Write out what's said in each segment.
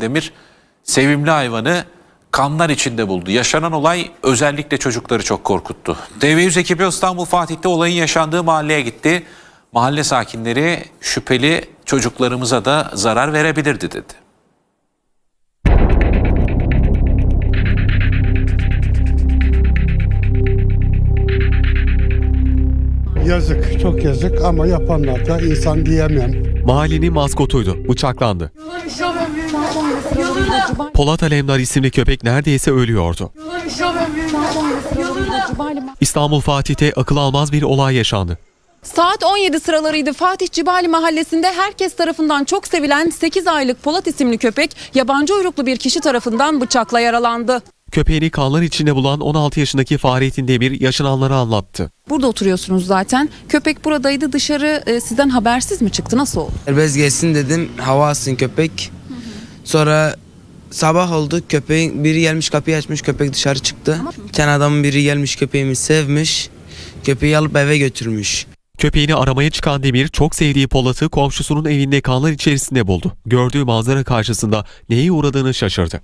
Demir sevimli hayvanı kanlar içinde buldu. Yaşanan olay özellikle çocukları çok korkuttu. TV100 ekibi İstanbul Fatih'te olayın yaşandığı mahalleye gitti. Mahalle sakinleri şüpheli çocuklarımıza da zarar verebilirdi dedi. Yazık, çok yazık ama yapanlar da insan diyemem. Mahallenin maskotuydu, bıçaklandı. Polat Alemdar isimli köpek neredeyse ölüyordu. İstanbul Fatih'te akıl almaz bir olay yaşandı. Saat 17 sıralarıydı. Fatih Cibali mahallesinde herkes tarafından çok sevilen 8 aylık Polat isimli köpek yabancı uyruklu bir kişi tarafından bıçakla yaralandı. Köpeğini kanlar içinde bulan 16 yaşındaki Fahrettin Demir yaşananları anlattı. Burada oturuyorsunuz zaten. Köpek buradaydı. Dışarı e, sizden habersiz mi çıktı? Nasıl oldu? Serbest geçsin dedim. Hava alsın köpek. Sonra sabah oldu. Köpeğin biri gelmiş kapıyı açmış. Köpek dışarı çıktı. Tane adamın biri gelmiş köpeğimi sevmiş. Köpeği alıp eve götürmüş. Köpeğini aramaya çıkan Demir çok sevdiği Polat'ı komşusunun evinde kanlar içerisinde buldu. Gördüğü manzara karşısında neye uğradığını şaşırdı.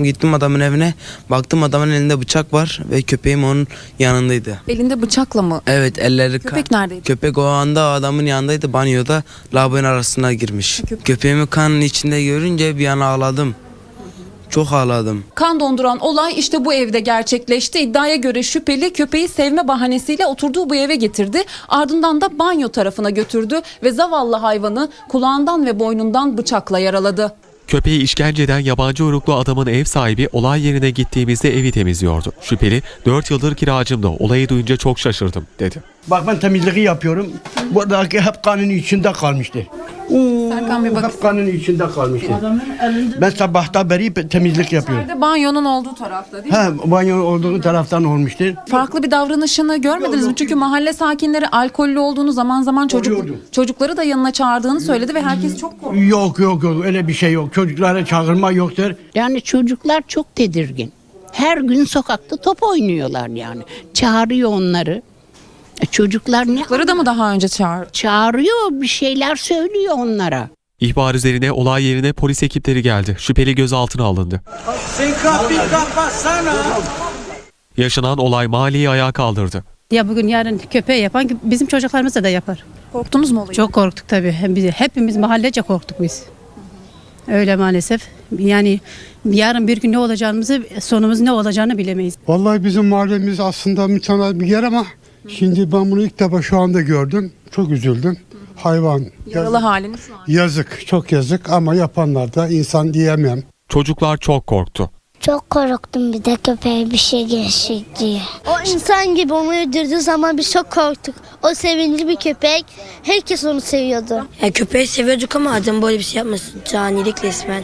Gittim adamın evine. Baktım adamın elinde bıçak var ve köpeğim onun yanındaydı. Elinde bıçakla mı? Evet elleri kan. Köpek neredeydi? Köpek o anda adamın yanındaydı banyoda lavabonun arasına girmiş. Köpek- Köpeğimi kanın içinde görünce bir an ağladım. Çok ağladım. Kan donduran olay işte bu evde gerçekleşti. İddiaya göre şüpheli köpeği sevme bahanesiyle oturduğu bu eve getirdi. Ardından da banyo tarafına götürdü ve zavallı hayvanı kulağından ve boynundan bıçakla yaraladı. Köpeği işkenceden yabancı uyruklu adamın ev sahibi olay yerine gittiğimizde evi temizliyordu. Şüpheli 4 yıldır kiracımdı. Olayı duyunca çok şaşırdım dedi. Bak ben temizliği yapıyorum. Buradaki hep kanın içinde kalmıştı. Serkan bir bak. Hep kanın içinde kalmıştı. Ben sabahta beri temizlik yapıyorum. Nerede? Banyonun olduğu tarafta değil mi? Ha, banyo olduğu taraftan olmuştu. Farklı bir davranışını görmediniz mi? Çünkü mahalle sakinleri alkollü olduğunu zaman zaman çocuk çocukları da yanına çağırdığını söyledi ve herkes çok korktu. Yok yok yok öyle bir şey yok. Çocuklara çağırma yoktur. Yani çocuklar çok tedirgin. Her gün sokakta top oynuyorlar yani. Çağırıyor onları. Çocuklar ne Çocukları da mı daha önce çağır? çağırıyor bir şeyler söylüyor onlara. İhbar üzerine olay yerine polis ekipleri geldi. Şüpheli gözaltına alındı. Yaşanan olay mahalleyi ayağa kaldırdı. Ya bugün yarın köpeği yapan bizim çocuklarımız da yapar. Korktunuz mu olayı? Çok korktuk tabii. Hem biz, hepimiz mahallece korktuk biz. Öyle maalesef. Yani yarın bir gün ne olacağımızı, sonumuz ne olacağını bilemeyiz. Vallahi bizim mahallemiz aslında mütemel bir yer ama şimdi ben bunu ilk defa şu anda gördüm. Çok üzüldüm. Hayvan Yaralı halini şu an. yazık, çok yazık ama yapanlar da insan diyemem. Çocuklar çok korktu. Çok korktum bir de köpeğe bir şey gelecek diye. O insan gibi onu öldürdüğü zaman biz çok korktuk. O sevinçli bir köpek. Herkes onu seviyordu. Ya köpeği seviyorduk ama adam böyle bir şey yapmasın. Canilik resmen.